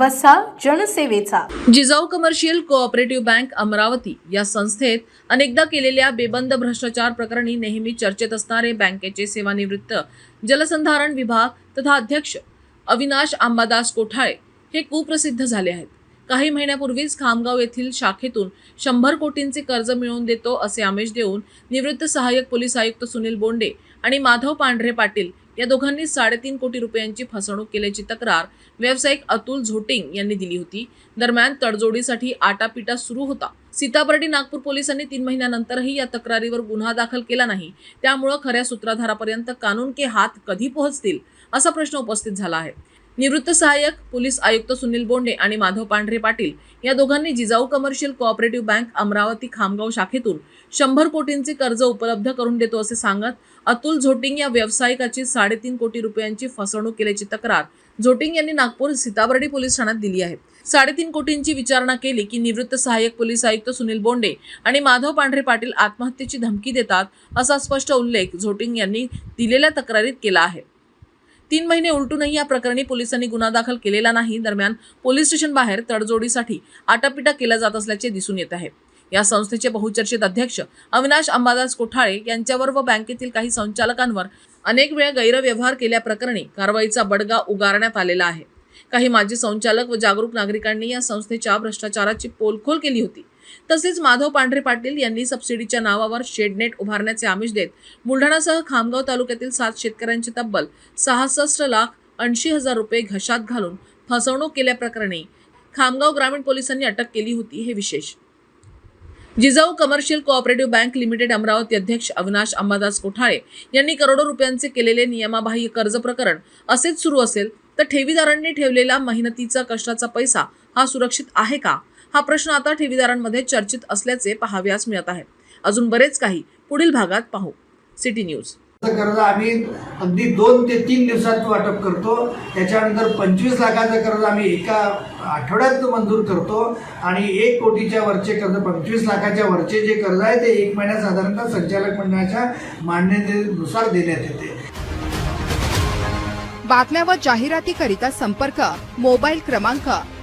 वसा जनसेवेचा. Jijau commercial cooperative bank Amravati या संस्थेत अनेकदा केलेल्या बेबंद भ्रष्टाचार प्रकरणी नेहमी चर्चेत असणारे बँकेचे सेवानिवृत्त जलसंधारण विभाग तथा अध्यक्ष अविनाश अंबादास कोठाळे हे कुप्रसिद्ध झाले आहेत. काही महिन्यापूर्वीच खामगाव येथील शाखेतून शंभर कोटींचे कर्ज मिळवून देतो असे आमिष देऊन निवृत्त सहाय्यक पोलीस आयुक्त सुनील बोंडे आणि माधव पांढरे पाटील या दोघांनी साडेतीन कोटी रुपयांची फसवणूक केल्याची तक्रार व्यावसायिक अतुल झोटिंग यांनी दिली होती. दरम्यान तडजोडीसाठी आटापिटा सुरू होता. सीताबर्डी नागपूर पोलिसांनी तीन महिन्यानंतरही या तक्रारीवर गुन्हा दाखल केला नाही. त्यामुळं खऱ्या सूत्रधारापर्यंत कानून के हात कधी पोहोचतील असा प्रश्न उपस्थित झाला आहे. निवृत्त सहाय्यक पोलीस आयुक्त सुनील बोंडे आणि माधव पांढरे पाटील या दोघांनी Jijau commercial cooperative bank Amravati Khamgaon शाखेतून शंभर कोटींचे कर्ज उपलब्ध करून देतो असे सांगत अतुल झोटिंग या व्यावसायिकाची साडेतीन कोटी रुपयांची फसवणूक केल्याची तक्रार झोटिंग यांनी नागपूर सीताबर्डी पोलीस ठाण्यात दिली आहे. साडेतीन कोटींची विचारणा केली की निवृत्त सहाय्यक पोलीस आयुक्त सुनील बोंडे आणि माधव पांढरे पाटील आत्महत्येची धमकी देतात असा स्पष्ट उल्लेख झोटिंग यांनी दिलेल्या तक्रारीत केला आहे. तीन महिने उलटूनही या प्रकरणी पोलिसांनी गुन्हा दाखल केलेला नाही. दरम्यान पोलीस स्टेशन बाहेर तडजोडीसाठी आटापिटा केला जात असल्याचे दिसून येत आहे. या संस्थेचे बहुचर्चित अध्यक्ष अविनाश अंबादास कोठाळे यांच्यावर व बँकेतील काही संचालकांवर अनेक वेळा गैरव्यवहार केल्याप्रकरणी कारवाईचा बडगा उगारण्यात आलेला आहे. काही माजी संचालक व जागरूक नागरिकांनी या संस्थेच्या भ्रष्टाचाराची पोलखोल केली होती. तसेच माधव पांढरे पाटील यांनी सबसिडीच्या नावावर शेडनेट उभारण्याचे आमिष देत बुलढाणासह खामगाव तालुक्यातील सात शेतकऱ्यांची तब्बल सहासष्ट लाख ऐंशी हजार रुपये घशात घालून फसवणूक केल्याप्रकरणी खामगाव ग्रामीण पोलिसांनी अटक केली होती हे विशेष. Jijau commercial cooperative bank limited Amravati अध्यक्ष अविनाश अंबादास कोठाळे यांनी करोडो रुपयांचे केलेले नियमाबाह्य कर्ज प्रकरण असेच सुरू असेल तर ठेवीदारांनी ठेवलेला मेहनतीचा कष्टाचा पैसा हा सुरक्षित आहे का? हा प्रश्न आता ठेवीदारांमध्ये चर्चित असल्याचे पाहाव्यास मिळत आहे. अजून बरेच काही पुढील भागात पाहू. City news. कर्ज आम्ही अगदी दोन ते तीन दिवसात वाटप करतो. त्याच्यानंतर पंचवीस लाखाचं कर्ज आम्ही एका आठवड्यात मंजूर करतो. आणि एक कोटीच्या वरचे कर्ज पंचवीस लाखाच्या वरचे जे कर्ज आहे ते एक महिन्यात साधारणतः संचालक मंडळाच्या मान्यतेनुसार देण्यात येते. बातम्या व जाहिरातीकरिता संपर्क मोबाईल क्रमांक